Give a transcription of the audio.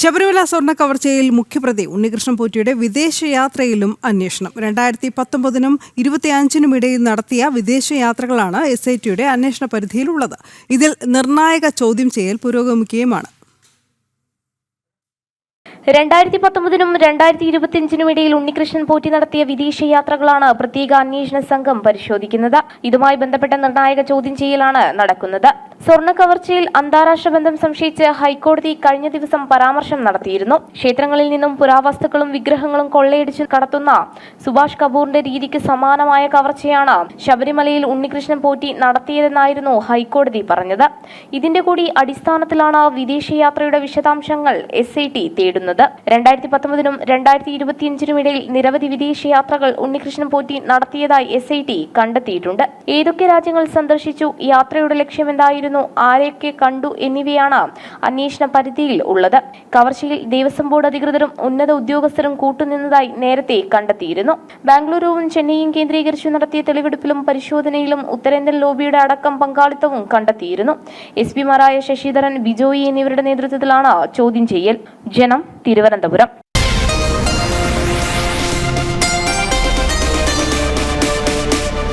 ശബരിമല സ്വർണ കവർച്ചയിൽ മുഖ്യപ്രതി ഉണ്ണികൃഷ്ണൻ പോറ്റിയുടെ വിദേശയാത്രയിലും അന്വേഷണം. രണ്ടായിരത്തി പത്തൊമ്പതിനും ഇരുപത്തിയഞ്ചിനും ഇടയിൽ നടത്തിയ വിദേശയാത്രകളാണ് എസ് ഐ ടിയുടെ അന്വേഷണ പരിധിയിലുള്ളത്. ഇതിൽ നിർണായക ചോദ്യം ചെയ്യൽ പുരോഗമിക്കുകയുമാണ്. രണ്ടായിരത്തി പത്തൊമ്പതിനും രണ്ടായിരത്തി ഇരുപത്തിയഞ്ചിനും ഇടയിൽ ഉണ്ണികൃഷ്ണൻ പോറ്റി നടത്തിയ വിദേശയാത്രകളാണ് പ്രത്യേക അന്വേഷണ സംഘം പരിശോധിക്കുന്നത്. ഇതുമായി ബന്ധപ്പെട്ട നിർണായക ചോദ്യം ചെയ്യലാണ് നടക്കുന്നത്. സ്വർണ കവർച്ചയിൽ അന്താരാഷ്ട്ര ബന്ധം സംശയിച്ച് ഹൈക്കോടതി കഴിഞ്ഞ ദിവസം പരാമർശം നടത്തിയിരുന്നു. ക്ഷേത്രങ്ങളിൽ നിന്നും പുരാവസ്തുക്കളും വിഗ്രഹങ്ങളും കൊള്ളയടിച്ച് കടത്തുന്ന സുഭാഷ് കപൂറിന്റെ രീതിക്ക് സമാനമായ കവർച്ചയാണ് ശബരിമലയിൽ ഉണ്ണികൃഷ്ണൻ പോറ്റി നടത്തിയതെന്നായിരുന്നു ഹൈക്കോടതി പറഞ്ഞത്. ഇതിന്റെ കൂടി അടിസ്ഥാനത്തിലാണ് വിദേശയാത്രയുടെ വിശദാംശങ്ങൾ എസ് ഐ ടി തേടുന്നത്. രണ്ടായിരത്തി പത്തൊമ്പതിനും രണ്ടായിരത്തി ഇരുപത്തിയഞ്ചിനും ഇടയിൽ നിരവധി വിദേശയാത്രകൾ ഉണ്ണികൃഷ്ണൻ പോറ്റി നടത്തിയതായി എസ് ഐ ടി കണ്ടെത്തിയിട്ടുണ്ട്. ഏതൊക്കെ രാജ്യങ്ങൾ സന്ദർശിച്ചു? യാത്രയുടെ ലക്ഷ്യമെന്തായിരുന്നു? ആരെയൊക്കെ കണ്ടു എന്നിവയാണ് അന്വേഷണ പരിധിയിൽ ഉള്ളത്. കവർച്ചയിൽ ദേവസ്വം ബോർഡ് അധികൃതരും ഉന്നത ഉദ്യോഗസ്ഥരും കൂട്ടുനിന്നതായി നേരത്തെ കണ്ടെത്തിയിരുന്നു. ബാംഗ്ലൂരുവും ചെന്നൈയും കേന്ദ്രീകരിച്ച് നടത്തിയ തെളിവെടുപ്പിലും പരിശോധനയിലും ഉത്തരേന്ത്യൻ ലോബിയുടെ അടക്കം പങ്കാളിത്തവും കണ്ടെത്തിയിരുന്നു. എസ് പിമാരായ ശശിധരൻ ബിജോയി എന്നിവരുടെ നേതൃത്വത്തിലാണ് ചോദ്യം ചെയ്യൽ. ജനം തിരുവനന്തപുരം.